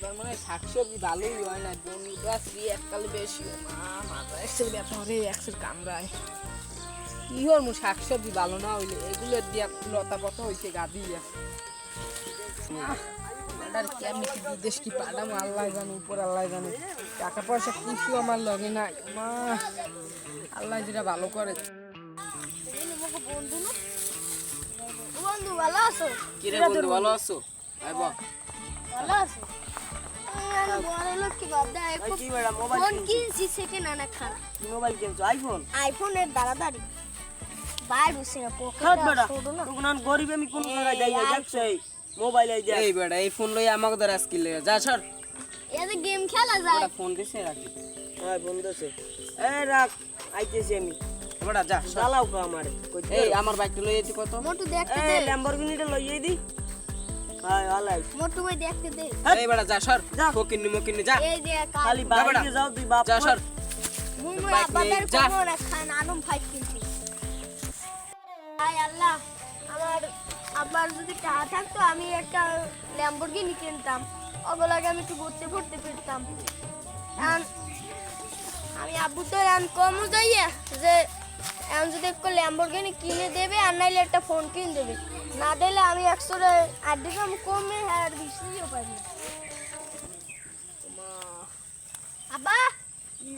এবার মনে হয় শাকসবজি ভালোই হয় না বন্ধুরা স্ত্রী এককালে বেশি হয়। মা মাথা একসের ব্যাপারে একসের কামড়ায়। কি হল মু শাকসবজি ভালো না হইলে? এগুলো দিয়া লতা পথা হইছে গাদিয়া আর কেমনি কি বিদেশ কি পাঠাম? আল্লাহ জানো উপর আল্লাহ জানো। টাকা পয়সা কিছু আমার লগে নাই। মা আল্লাহ যেটা ভালো করে। বন্ধু না বন্ধু ভালো আছো? কিরে বন্ধু ভালো আছো? ভালো আছো? গরিব আমি কোন জায়গায় যাই দেখছ এই মোবাইল এই দেখ। এই বেটা এই ফোন লই আমাকে ধরে আজকে যা সর। এতে গেম খেলা যায়। ফোন দিছে রাখি। হ্যাঁ রাখ আইতেছি আমি। বেটা যা সর। চালাও কা আমারে। এই আমার বাইকটা লই যেতে কত? মোটু দেখতে এই ল্যাম্বরগিনিটা লইয়ে দি। হ্যাঁ আলাই। মোটু ভাই দেখতে দে। এই বেটা যা সর। যা। ফকিন্নি যা। এই যে খালি বাইরে যাও তুই বাপ যা সর। মুই বাইক মই নিয়ে আব্বাদের খান আনম ফাইট কিনছি। আয় আল্লাহ আমার আব্বার যদি টাকা থাকতো আমি একটা ল্যাম্বরগিনি কিনতাম। ওগুলোকে আমি একটু ঘুরতে ফুরতে ফিরতাম। আমি আব্বু তো এখন কমও যাইয়া যে এখন যদি একটু ল্যাম্বরগিনি কিনে দেবে আর নাইলে একটা ফোন কিনে দেবে। না দিলে আমি একশো আট দিকে কমে হ্যাঁ আর বিশও পারি। আব্বা!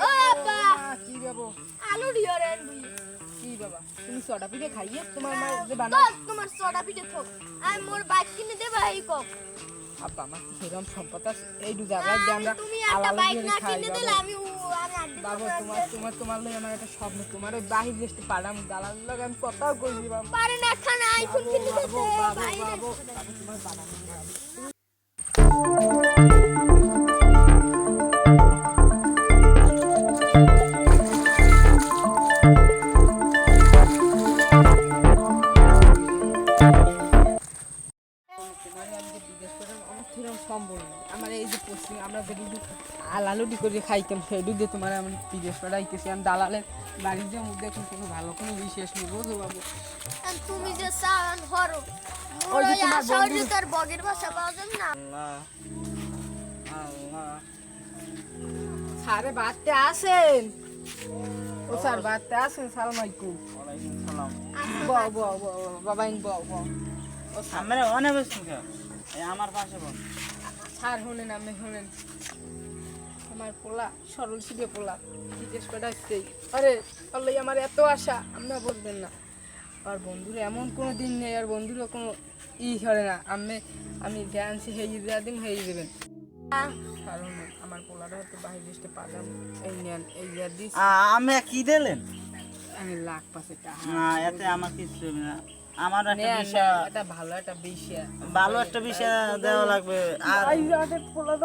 ও আব্বা! কি বাবু আলু ডিওরেন কি বাবা তুমি সডা পিঠে খাইয়ে তোমার মা যে বানাও তোমার সোডা পিঠে থোক। আমি মোর বাইক কিনে দেবে এই কক আব্বা আমার কি সেরকম সম্পদ আছে? এই দু জায়গায় যে আমরা তুমি একটা বাইক না কিনে দিলে আমি বাবু তোমার তোমার তোমার লাগে আমার একটা স্বপ্ন তোমার ওই বাহির দেশে পালাম দালাল লাগে আমি কথাও কইছি বাবা। পারে না খানা আইফোন কিনতে বাবা বাবা তোমার বাবা। সেরকম সম্ভব না। আমার এই যে পশ্চিম আমরা যে দুধ আলালুডি করে খাইতাম সেই দুধে তোমার আমি বিদেশ পাঠাইতেছি। আমি দালালের বাড়ির যে মধ্যে এখন কোনো ভালো কোনো বিশেষ নেই বুঝো বাবু। তুমি যে সান হরো ওই যে তোমার আশা ওই যে বন্ধু- তোর বগের ভাষা পাওয়া যাবে না? আল্লাহ আল্লাহ। স্যারে বাড়তে আসেন। ও স্যার বাড়তে আসেন সালাম আলাইকুম। ওয়ালাইকুম ও স্যার। অনেক বেশ আমার পাশে বল। স্যার শুনেন আপনি শুনেন আমার পোলা সরল সিধে পোলা। জিজ্ঞেস পাঠাচ্ছে আরে আল্লাহ আমার এত আশা আপনারা বলবেন না। আর বন্ধুর এমন কোনো দিন নেই আর বন্ধুরও কোনো ই করে না। আমি আমি ড্যান্স হেই দেওয়া দিন হেই দেবেন। কারণ আমার পোলাটা হয়তো বাইরে দেশে পাঠাম। এই নেন এই দিস। আমি কি দিলেন? আমি লাখ পাশে টাকা। না এতে আমার কিছু না। আমার একটা বিষয়। এটা ভালো একটা বিষয়। ভালো একটা বিষয় দেওয়া লাগবে। আর ভাই হয়, হয়, কত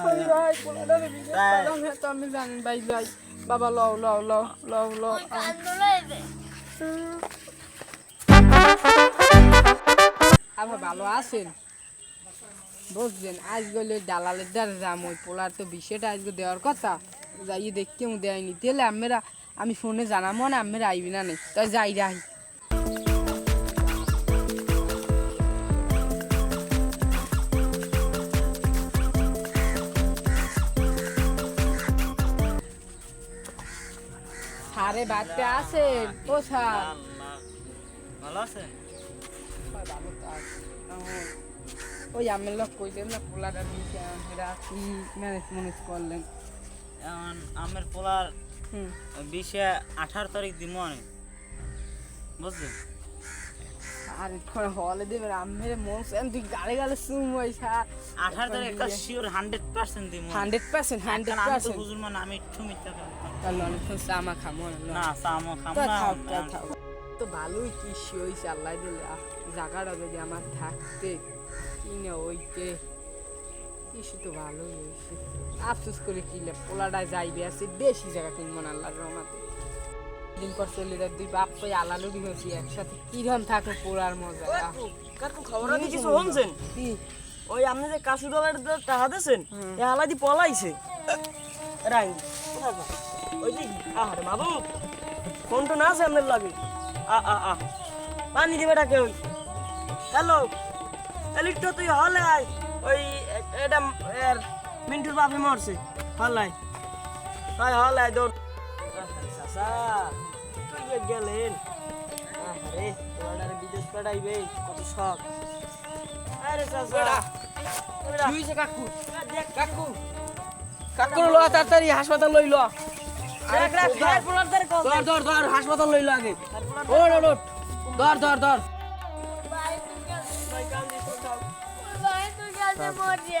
হয় তাই। হ্যাঁ তো আমি জানি ভাই যাই। বাবা লও লও লও লও লও আবার ভালো আছেন? বুঝছেন আজ গেলে দালালের দ্বারা যাম ওই পোলার তো বিষয়টা আজকে দেওয়ার কথা। যাই দেখতে দেয়নি তাহলে আমরা আমি ফোনে জানাব না আমরা আইবি না নেই তাই যাই রাই সারে বাড়তে আছে ও স্যার ভালো আছেন আছে। ওই আমের লোক কইলেন না পোলাটা দিয়েছে এরা কি ম্যানেজ ম্যানেজ করলেন? এখন আমের পোলার বিশে আঠারো তারিখ দিব অনেক বুঝলেন? আর এখন হলে আমের মন সেন তুই গালে গালে সুম তারিখ একটা শিওর হান্ড্রেড পার্সেন্ট দিব হান্ড্রেড পার্সেন্ট হান্ড্রেড আমি তো পার্সেন্ট হুজুর মানে আমি একটু মিথ্যা তাহলে অনেকক্ষণ চামা খামো না না সামো খাম না তো ভালোই কৃষি হয়েছে আল্লাহ দিলে। আহ, জায়গাটা যদি আমার থাকতে কিনে ওইতে কৃষি তো ভালোই হয়েছে আফসোস করে কিলে পোলাটা যাইবে আছে বেশি জায়গা কিনবো না আল্লাহর রহমাতে। দিন পর চলে যায় দুই বাপ পাই আলালুড়ি হয়েছি একসাথে। কিরম থাকে পোড়ার মজা। কাকু খবর আছে কিছু শুনছেন? কি? ওই আপনি যে কাশু ডলার টাকা দিয়েছেন এ আলাদি পলাইছে। রাই ওই যে আরে বাবু ফোন তো না আছে আপনার লাগে? আ আ আ। পানি দিবে ডাকে ওই। হ্যালো এলিট তুই হলে আয়। ওই এটা এর মিন্টুর বাপে মরছে। হলাই হাই হলাই দৌড়। চাচা তুই গেলেন আরে তোমার বিদেশ পাঠাইবে কত শখ। আরে চাচা তুইছে কাকু? কাকু। কাকু লো তাড়াতাড়ি হাসপাতাল লইল। ধরে ধর ধর ধর হাসপাতাল লইল আগে। ওট ওট ধর ধর ধর। ভাই তুই গেছে ভাই তুই মরে